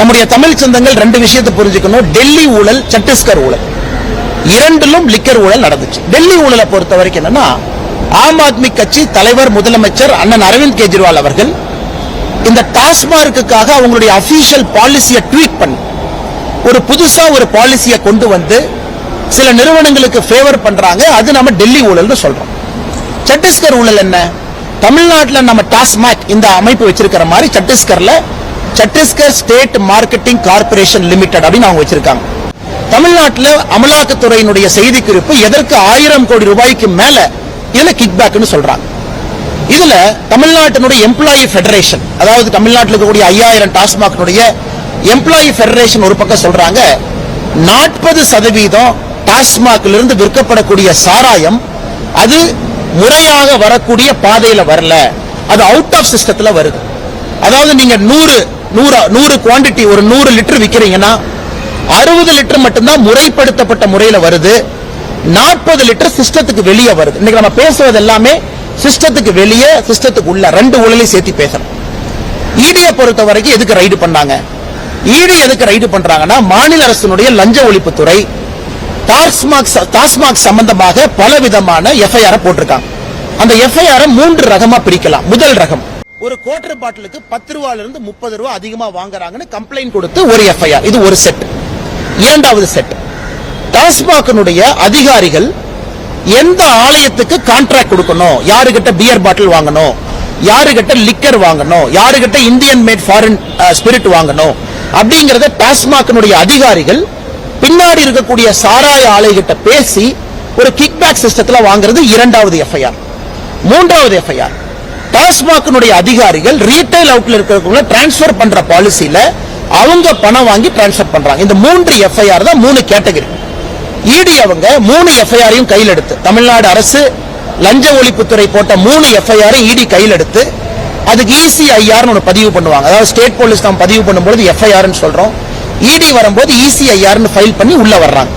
நம்முடைய தமிழ் சொந்தங்கள் ரெண்டு விஷயத்தை புரிஞ்சுக்கணும். டெல்லி ஊழல் சத்தீஸ்கர் ஊழல். இரண்டிலும் லிக்கர் ஊழல் நடந்துச்சு. டெல்லி ஊழலை பொறுத்த வரைக்கும் என்னன்னா ஆம் ஆத்மி கட்சி தலைவர் முதலமைச்சர் அண்ணன் அரவிந்த் கெஜ்ரிவால் அவர்கள் இந்த டாஸ்மார்க்குக்காக அவங்களுடைய அபிஷியல் பாலிசியை ட்வீட் பண்ணி. ஒரு புதுசா ஒரு பாலிசியை கொண்டு வந்து சில நிறுவனங்களுக்கு ஃபேவர் பண்றாங்க. அது நம்ம டெல்லி ஊழல்னு சொல்றோம். சத்தீஸ்கர் ஊழல் என்ன? தமிழ்நாட்டில் நம்ம டாஸ்மாக் இந்த அமைப்பு வச்சிருக்கிற மாதிரி சத்தீஸ்கர்ல Chhattisgarh state marketing corporation limited அப்படின்னு அவங்க வச்சிருக்காங்க. தமிழ்நாட்டில் அமலாக்கத்துறையினுடைய செய்தி குறிப்பு எதற்கு ஆயிரம் கோடி ரூபாய்க்கு மேல இதுல கிக் பேக்னு சொல்றாங்க. இதுல தமிழ்நாட்டினுடைய எம்ப்ளாயி ஃபெடரேஷன் அதாவது தமிழ்நாட்டில் இருக்கக்கூடிய ஐயாயிரம் டாஸ்மாக்னுடைய எம்ப்ளாயி ஃபெடரேஷன் ஒரு பக்கம் சொல்றாங்க நாற்பது சதவீதம் டாஸ்மாக்ல இருந்து விற்கப்படக்கூடிய சாராயம் அது முறையாக வரக்கூடிய பாதையில வரல. அது அவுட் ஆஃப் சிஸ்டத்துல வருது. அதாவது நீங்க நூறு நூறு நூறு குவாண்டிட்டி ஒரு நூறு லிட்டர் விற்கிறீங்கன்னா அறுபது லிட்டர் மட்டும்தான் முறைப்படுத்தப்பட்ட முறையில் வருது. நாற்பது லிட்டர் சிஸ்டத்துக்கு வெளியே வருது. இன்னைக்கு நம்ம பேசுறது எல்லாமே சிஸ்டத்துக்கு வெளியே சிஸ்டத்துக்கு உள்ள ரெண்டு ஊழலையும் சேர்த்து பேசணும். இடியை பொறுத்த வரைக்கும் எதுக்கு ரைடு பண்ணாங்க? இடி எதுக்கு ரைடு பண்றாங்கன்னா மாநில அரசினுடைய லஞ்ச ஒழிப்புத்துறை டாஸ்மாக் டாஸ்மாக் சம்பந்தமாக பல விதமான எஃப்ஐஆர் போட்டிருக்காங்க. அந்த எஃப்ஐஆர் மூன்று ரகமா பிரிக்கலாம். முதல் ரகம். ஒரு குவார்டர் பாட்டிலுக்கு பத்து ரூபாயில இருந்து முப்பது ரூபாய் அதிகமா வாங்குறாங்கன்னு கம்ப்ளைண்ட் கொடுத்து ஒரு எஃப்ஐஆர் இது ஒரு செட் இரண்டாவது செட் டாஸ்மாகினுடைய அதிகாரிகள் எந்த ஆலயத்துக்கு கான்ட்ராக்ட் கொடுக்கணும்? யாருகிட்ட பியர் பாட்டில் வாங்கணும்? யாருகிட்ட லிக்கர் வாங்கணும்? யாருகிட்ட இந்தியன் மேட் ஃபாரின் ஸ்பிரிட் வாங்கணும்? அப்படிங்கறத டாஸ்மாகினுடைய அதிகாரிகள் பின்னாடி இருக்கக்கூடிய சாராய ஆலைகிட்ட பேசி ஒரு கிக்பேக் சிஸ்டத்துல வாங்குறது இரண்டாவது எஃப்ஐஆர் மூன்றாவது எஃப்ஐஆர் டாஸ்மாகனுடைய அதிகாரிகள் ரீட்டைல் அவுட்ல இருக்கிறவங்க டிரான்ஸ்ஃபர் பண்ற பாலிசியில அவங்க பணம் வாங்கி டிரான்ஸ்ஃபர் பண்றாங்க. இந்த மூன்று எஃப்ஐஆர் தான் மூணு கேட்டகரி இடி அவங்க மூணு எஃப்ஐஆரையும் கையில் எடுத்து தமிழ்நாடு அரசு லஞ்ச ஒழிப்புத்துறை போட்ட மூணு எஃப்ஐஆர் இடி கையில் எடுத்து அதுக்கு இசிஐஆர்னு ஒன்று பதிவு பண்ணுவாங்க. அதாவது ஸ்டேட் போலீஸ் நாம் பதிவு பண்ணும்போது எஃப்ஐஆர்னு சொல்றோம். இடி வரும்போது இசிஐஆர்னு ஃபைல் பண்ணி உள்ள வர்றாங்க.